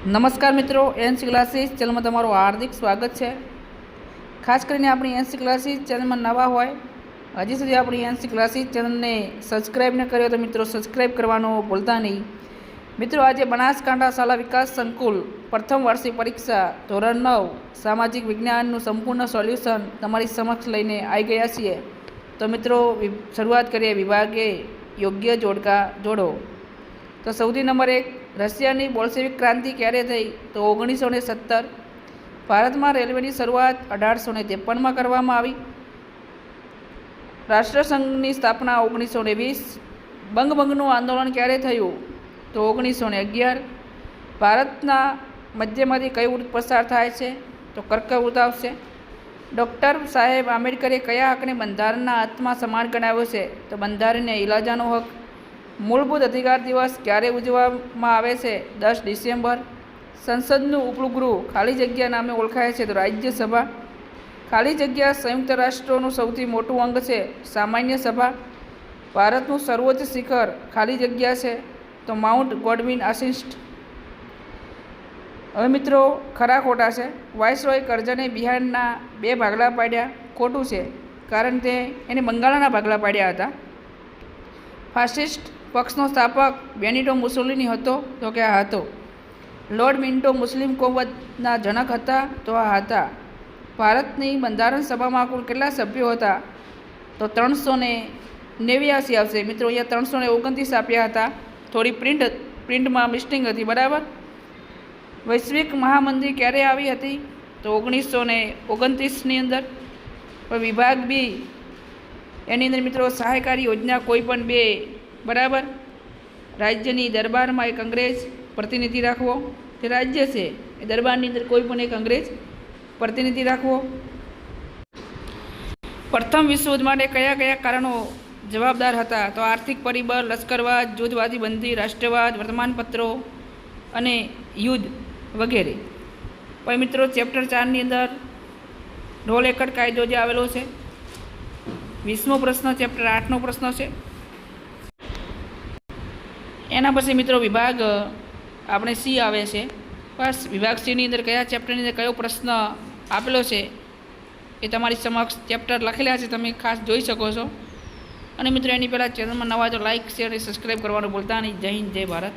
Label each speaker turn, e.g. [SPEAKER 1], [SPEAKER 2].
[SPEAKER 1] નમસ્કાર મિત્રો, NC classes ચેનલમાં તમારું હાર્દિક સ્વાગત છે. ખાસ કરીને આપણી એનસી ક્લાસીસ ચેનલમાં નવા હોય, હજી સુધી આપણી એનસી ક્લાસીસ ચેનલને સબસ્ક્રાઈબ ન કર્યો તો મિત્રો સબસ્ક્રાઈબ કરવાનું ભૂલતા નહીં. મિત્રો, આજે બનાસકાંઠા શાળા વિકાસ સંકુલ પ્રથમ વાર્ષિક પરીક્ષા ધોરણ નવ, સામાજિક વિજ્ઞાનનું સંપૂર્ણ સોલ્યુશન તમારી સમક્ષ લઈને આવી ગયા છીએ. તો મિત્રો શરૂઆત કરીએ વિભાગે યોગ્ય જોડકા જોડો. તો સૌથી નંબર એક રશિયાની બોલ્સેવિક ક્રાંતિ ક્યારે થઈ? તો ઓગણીસો ને સત્તર. ભારતમાં રેલવેની શરૂઆત અઢારસો ને ત્રેપનમાં કરવામાં આવી. રાષ્ટ્રસંઘની સ્થાપના ઓગણીસો ને વીસ. બંગભંગનું આંદોલન ક્યારે થયું? તો ઓગણીસો ને અગિયાર. ભારતના મધ્યમાંથી કયું વૃત્ત પસાર થાય છે? તો કર્કવૃત આવશે. ડૉક્ટર સાહેબ આંબેડકરે કયા હકને બંધારણના હાથમાં સમાન ગણાવ્યો છે? તો બંધારણને ઇલાજાનો હક. મૂળભૂત અધિકાર દિવસ ક્યારે ઉજવવામાં આવે છે? દસ ડિસેમ્બર. સંસદનું ઉપલું ખાલી જગ્યા નામે ઓળખાય છે તો રાજ્યસભા. ખાલી જગ્યા સંયુક્ત રાષ્ટ્રોનું સૌથી મોટું અંગ છે સામાન્ય સભા. ભારતનું સર્વોચ્ચ શિખર ખાલી જગ્યા છે તો માઉન્ટ ગોડવિન આસિસ્ટ. હવે મિત્રો, ખરા ખોટા છે. વાઇસરોય કરજને બિહારના બે ભાગલા પાડ્યા. ખોટું છે. કારણ તે એને બંગાળના ભાગલા પાડ્યા હતા. ફાસિસ્ટ પક્ષનો સ્થાપક બેનિટો મુસોલિની હતો તો કે આ હતો. લોર્ડ મિન્ટો મુસ્લિમ કોમતના જનક હતા તો આ હતા. ભારતની બંધારણ સભામાં કુલ કેટલા સભ્યો હતા? તો ત્રણસો ને નેવ્યાસી આવશે. મિત્રો, અહીંયા ત્રણસો ને ઓગણત્રીસ આપ્યા હતા. થોડી પ્રિન્ટ, પ્રિન્ટમાં મિસ્ટિંગ હતી, બરાબર? વૈશ્વિક મહામંદી ક્યારે આવી હતી? તો ઓગણીસો ને ઓગણત્રીસની અંદર. વિભાગ બી એની અંદર મિત્રો સહાયકારી યોજના કોઈ પણ બે, બરાબર? રાજ્યની દરબારમાં એક અંગ્રેજ પ્રતિનિધિ રાખવો. તે રાજ્ય છે, એ દરબારની અંદર કોઈ પણ એક અંગ્રેજ પ્રતિનિધિ રાખવો. પ્રથમ વિશ્વયુદ્ધ માટે કયા કયા કારણો જવાબદાર હતા? તો આર્થિક પરિબળ, લશ્કરવાદ, જૂથવાદી બંધી, રાષ્ટ્રવાદ, વર્તમાનપત્રો અને યુદ્ધ વગેરે. પછી મિત્રો, ચેપ્ટર ચારની અંદર રોલ એકડ કાયદો જે આવેલો છે વીસમો પ્રશ્ન ચેપ્ટર આઠનો પ્રશ્ન છે. એના પછી મિત્રો વિભાગ આપણે સી આવે છે. બસ, વિભાગ સીની અંદર કયા ચેપ્ટરની અંદર કયો પ્રશ્ન આપેલો છે, એ તમારી સમક્ષ ચેપ્ટર લખેલા છે, તમે ખાસ જોઈ શકો છો. અને મિત્રો, એની પહેલાં ચેનલમાં નવા તો લાઇક શેર અને સબસ્ક્રાઈબ કરવાનું ભૂલતા નહીં. જય હિન્દ, જય ભારત.